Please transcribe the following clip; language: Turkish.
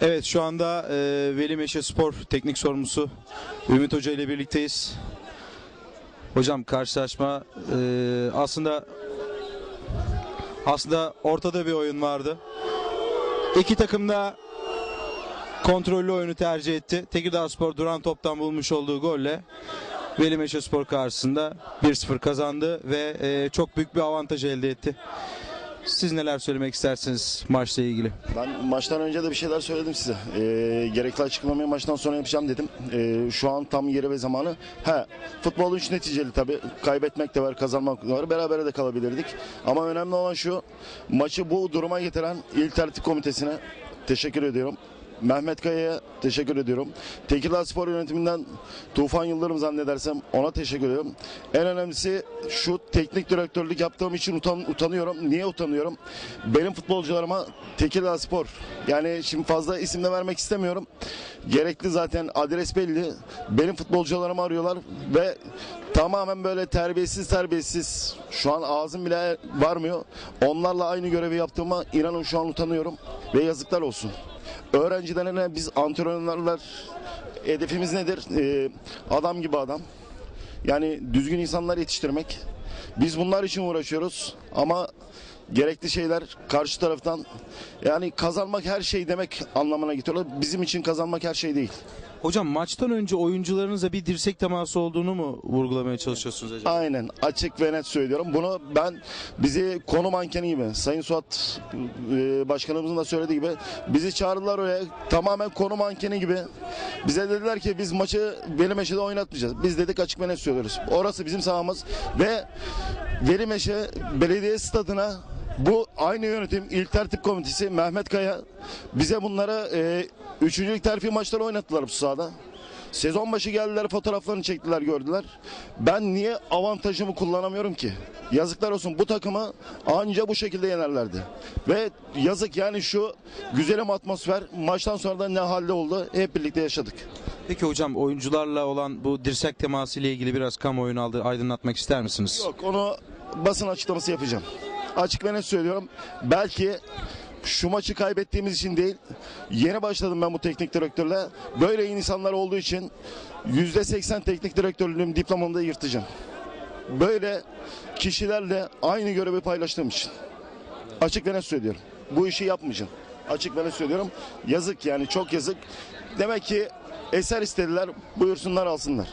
Evet şu anda e, Veli Meşe Spor Teknik Sorumlusu Ümit Hoca ile birlikteyiz. Hocam karşılaşma e, aslında aslında ortada bir oyun vardı. İki takım da kontrollü oyunu tercih etti. Tekirdağ Spor duran toptan bulmuş olduğu golle Veli Meşe Spor karşısında 1-0 kazandı ve e, çok büyük bir avantaj elde etti. Siz neler söylemek istersiniz maçla ilgili? Ben maçtan önce de bir şeyler söyledim size. Ee, gerekli açıklamayı maçtan sonra yapacağım dedim. Ee, şu an tam yeri ve zamanı. He, futbol üç neticeli tabii. Kaybetmek de var, kazanmak da var. Berabere de kalabilirdik. Ama önemli olan şu, maçı bu duruma getiren İl Tertip Komitesi'ne teşekkür ediyorum. Mehmet Kaya'ya teşekkür ediyorum. Tekirdağ Spor Yönetiminden Tufan Yıldırım zannedersem ona teşekkür ediyorum. En önemlisi şu teknik direktörlük yaptığım için utan, utanıyorum. Niye utanıyorum? Benim futbolcularıma Tekirdağ Spor yani şimdi fazla isim de vermek istemiyorum. Gerekli zaten adres belli. Benim futbolcularımı arıyorlar ve tamamen böyle terbiyesiz terbiyesiz şu an ağzım bile varmıyor. Onlarla aynı görevi yaptığıma inanın şu an utanıyorum ve yazıklar olsun. Öğrencilerine biz antrenörler hedefimiz nedir? Ee, adam gibi adam. Yani düzgün insanlar yetiştirmek. Biz bunlar için uğraşıyoruz ama gerekli şeyler karşı taraftan yani kazanmak her şey demek anlamına getiriyor. Bizim için kazanmak her şey değil. Hocam maçtan önce oyuncularınızla bir dirsek teması olduğunu mu vurgulamaya çalışıyorsunuz acaba? Aynen açık ve net söylüyorum. Bunu ben bizi konu mankeni gibi Sayın Suat e, Başkanımızın da söylediği gibi bizi çağırdılar oraya tamamen konu mankeni gibi. Bize dediler ki biz maçı Velimeşe'de oynatmayacağız. Biz dedik açık ve net söylüyoruz. Orası bizim sahamız ve Velimeşe Belediye Stadı'na bu aynı yönetim İl Tertip Komitesi Mehmet Kaya bize bunlara e, üçüncülük terfi maçları oynattılar bu sahada. Sezon başı geldiler fotoğraflarını çektiler gördüler. Ben niye avantajımı kullanamıyorum ki? Yazıklar olsun bu takımı anca bu şekilde yenerlerdi. Ve yazık yani şu güzelim atmosfer maçtan sonra da ne halde oldu hep birlikte yaşadık. Peki hocam oyuncularla olan bu dirsek teması ile ilgili biraz kamuoyunu aldı, aydınlatmak ister misiniz? Yok onu basın açıklaması yapacağım. Açık ve net söylüyorum. Belki şu maçı kaybettiğimiz için değil, yeni başladım ben bu teknik direktörle. Böyle insanlar olduğu için %80 teknik direktörlüğüm diplomamı da yırtacağım. Böyle kişilerle aynı görevi paylaştığım için. Açık ve net söylüyorum. Bu işi yapmayacağım. Açık ve net söylüyorum. Yazık yani çok yazık. Demek ki eser istediler buyursunlar alsınlar.